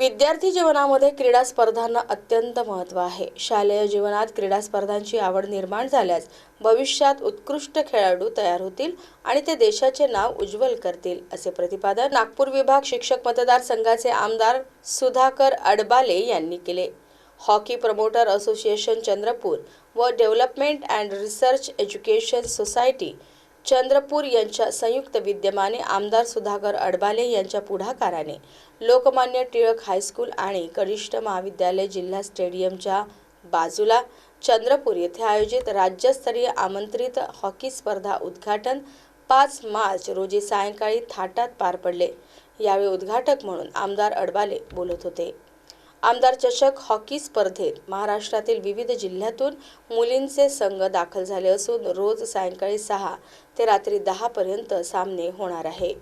विद्यार्थी जीवनामध्ये क्रीडा स्पर्धांना अत्यंत महत्त्व आहे. शालेय जीवनात क्रीडा स्पर्धांची आवड निर्माण झाल्यास भविष्यात उत्कृष्ट खेळाडू तयार होतील आणि ते देशाचे नाव उज्ज्वल करतील असे प्रतिपादन नागपूर विभाग शिक्षक मतदारसंघाचे आमदार सुधाकर अडबाले यांनी केले. हॉकी प्रमोटर असोसिएशन चंद्रपूर व development and research education society Chandrapur यांच्या संयुक्त विद्यमाने आमदार सुधाकर अडबाले यांच्या पुढाकाराने लोकमान्य टिळक हायस्कूल आणि कनिष्ठ महाविद्यालय जिल्हा स्टेडियमच्या बाजूला चंद्रपूर येथे आयोजित राज्यस्तरीय आमंत्रित हॉकी स्पर्धा उद्घाटन पाच मार्च रोजी सायंकाळी थाटात पार पडले. यावेळी उद्घाटक म्हणून आमदार अडबाले बोलत होते. आमदार चषक हॉकी स्पर्धेत महाराष्ट्रातील विविध जिल्ह्यातून मुलींचे संघ दाखल झाले असून रोज सायंकाळी सहा ते रात्री दहा पर्यंत सामने होणार आहे.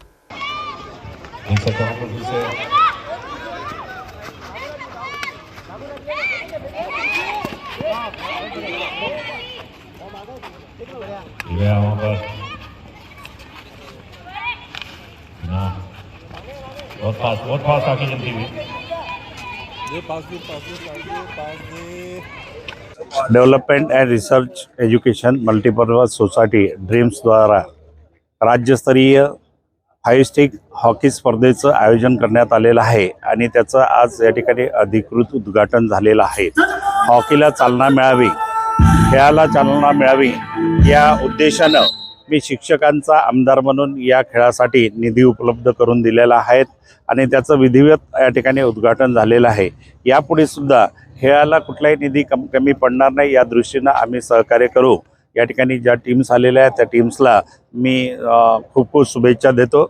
बहुत फास्ट बहुत फास्ट आके जल्दी हुई। Development and research education multipurpose society ड्रीम्सद्वारा राज्यस्तरीय फाईव्ह हॉकी स्पर्धेचं आयोजन करण्यात आलेलं आहे आणि त्याचं आज या ठिकाणी अधिकृत उद्घाटन झालेलं आहे. हॉकीला चालना मिळावी खेळाला चालना मिळावी या उद्देशानं मी शिक्षकांचा आमदार म्हणून या खेळासाठी निधी उपलब्ध करून दिलेला आहे आणि त्याचं विधिवत या ठिकाणी उद्घाटन झालेलं आहे. यापुढे सुद्धा खेळाला कुठलाही निधी कम कमी पडणार नाही या दृष्टीनं आम्ही सहकार्य करू. या ठिकाणी ज्या टीम्स आलेल्या आहेत त्या टीम्सला मी खूप खूप शुभेच्छा देतो.